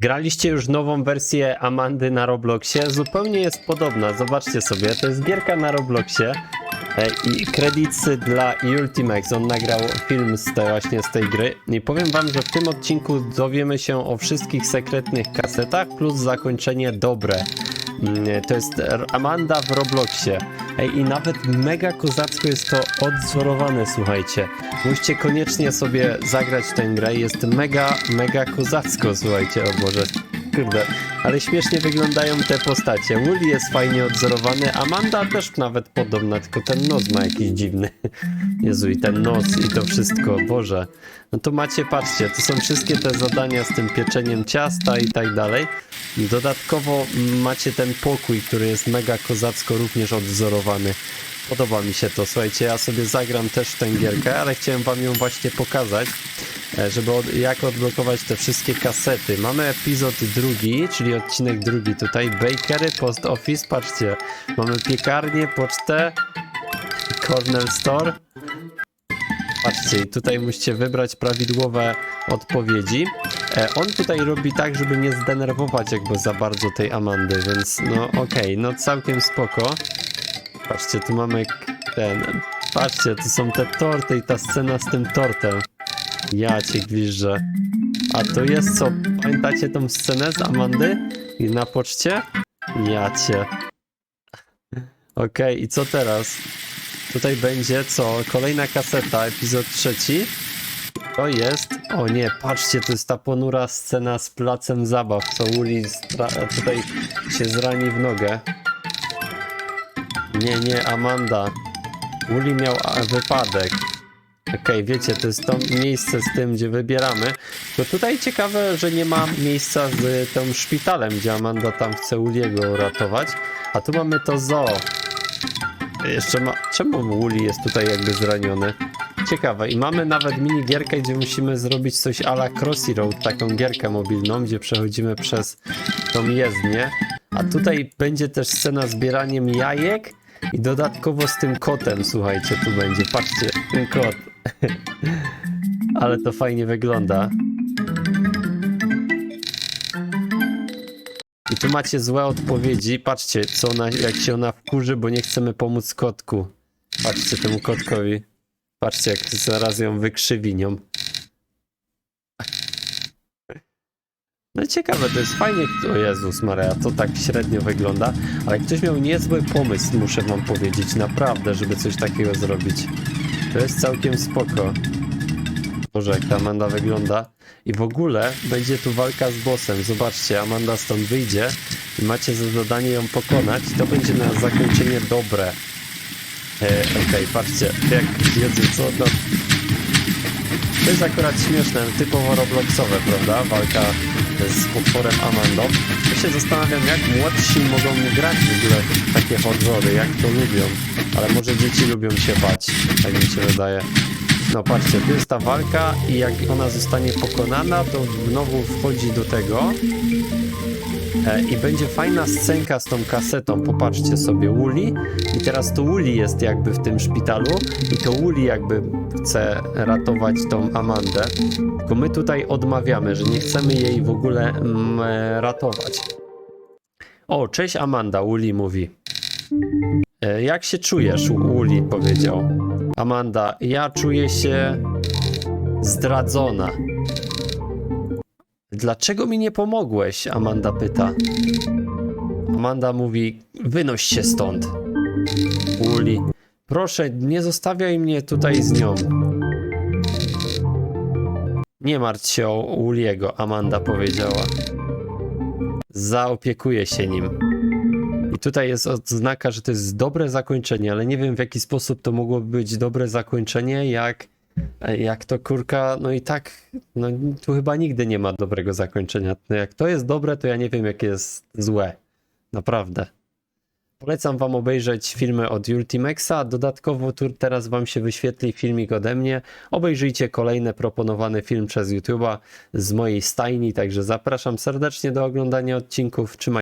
Graliście już nową wersję Amandy na Robloxie? Zupełnie jest podobna, zobaczcie sobie, to jest gierka na Robloxie e, i kredyty dla Ultimax, on nagrał film z tej, właśnie z tej gry i powiem wam, że w tym odcinku dowiemy się o wszystkich sekretnych kasetach plus zakończenie dobre. Mm, To jest Amanda w Robloxie. Ej, i nawet mega kozacko jest to odzorowane, słuchajcie. Musicie koniecznie sobie zagrać tę grę. Jest mega, mega kozacko, słuchajcie, o Boże. Kurde, ale śmiesznie wyglądają te postacie. Woody jest fajnie odzorowany, Amanda też nawet podobna, tylko ten nos ma jakiś dziwny. Jezu, i ten nos, i to wszystko, Boże. No to macie, patrzcie, to są wszystkie te zadania z tym pieczeniem ciasta i tak dalej. Dodatkowo macie ten pokój, który jest mega kozacko również odzorowany. Podoba mi się to, słuchajcie, ja sobie zagram też w tę gierkę, ale chciałem wam ją właśnie pokazać, e, żeby od, jak odblokować te wszystkie kasety. Mamy epizod drugi, czyli odcinek drugi tutaj, Bakery, Post Office, patrzcie, mamy piekarnię, pocztę, Corner Store, Patrzcie, tutaj musicie wybrać prawidłowe odpowiedzi. E, on tutaj robi tak, żeby nie zdenerwować jakby za bardzo tej Amandy, więc no okej, no całkiem spoko. Patrzcie, tu mamy ten... Patrzcie, tu są te torty i ta scena z tym tortem. Ja cię gwiżdżę. A to jest co? Pamiętacie tą scenę z Amandy? I na poczcie? Ja cię. Okej, i co teraz? Tutaj będzie co? Kolejna kaseta, epizod trzeci. To jest. O nie, patrzcie, to jest ta ponura scena z placem zabaw, co Uli tutaj się zrani w nogę. Nie, nie, Amanda. Uli miał wypadek. Okej, wiecie, to jest to miejsce z tym, gdzie wybieramy. To tutaj ciekawe, że nie ma miejsca z tym szpitalem, gdzie Amanda tam chce Uliego uratować. A tu mamy to zoo. Jeszcze ma... Czemu Wooly jest tutaj jakby zraniony? Ciekawe. I mamy nawet minigierkę, gdzie musimy zrobić coś a la Crossy Road, taką gierkę mobilną, gdzie przechodzimy przez tą jezdnię. A tutaj będzie też scena zbieraniem jajek i dodatkowo z tym kotem, słuchajcie, tu będzie. Patrzcie, ten kot. Ale to fajnie wygląda. I tu macie złe odpowiedzi. Patrzcie, co ona, jak się ona wkurzy, bo nie chcemy pomóc kotku. Patrzcie temu kotkowi. Patrzcie, jak zaraz ją wykrzywi nią. No ciekawe, to jest fajnie. O Jezus Maria, to tak średnio wygląda. Ale ktoś miał niezły pomysł, muszę wam powiedzieć. Naprawdę, żeby coś takiego zrobić. To jest całkiem spoko. Boże, jak ta Amanda wygląda. I w ogóle będzie tu walka z bossem. Zobaczcie, Amanda stąd wyjdzie i macie za zadanie ją pokonać. To będzie na zakończenie dobre. E, Okej, patrzcie, jak Jezu, co no. To jest akurat śmieszne, typowo Robloxowe, prawda? Walka z potworem Amandą. Ja się zastanawiam, jak młodsi mogą grać w ogóle takie horrory, jak to lubią. Ale może dzieci lubią się bać, tak mi się wydaje. No patrzcie, tu jest ta walka i jak ona zostanie pokonana, to znowu wchodzi do tego e, i będzie fajna scenka z tą kasetą. Popatrzcie sobie, Uli i teraz to Uli jest jakby w tym szpitalu i to Uli jakby chce ratować tą Amandę. Tylko my tutaj odmawiamy, że nie chcemy jej w ogóle mm, e, ratować. O, cześć Amanda, Uli mówi. E, Jak się czujesz? Uli powiedział. Amanda, ja czuję się zdradzona. Dlaczego mi nie pomogłeś? Amanda pyta. Amanda mówi: Wynoś się stąd. Uli, proszę, nie zostawiaj mnie tutaj z nią. Nie martw się o Uliego, Amanda powiedziała. Zaopiekuję się nim. Tutaj jest odznaka, że to jest dobre zakończenie, ale nie wiem w jaki sposób to mogłoby być dobre zakończenie, jak, jak to kurka, no i tak, no tu chyba nigdy nie ma dobrego zakończenia. No jak to jest dobre, to ja nie wiem jakie jest złe. Naprawdę. Polecam wam obejrzeć filmy od Ultimaxa, dodatkowo tu teraz wam się wyświetli filmik ode mnie. Obejrzyjcie kolejny proponowany film przez YouTube'a z mojej stajni, także zapraszam serdecznie do oglądania odcinków. Trzymajcie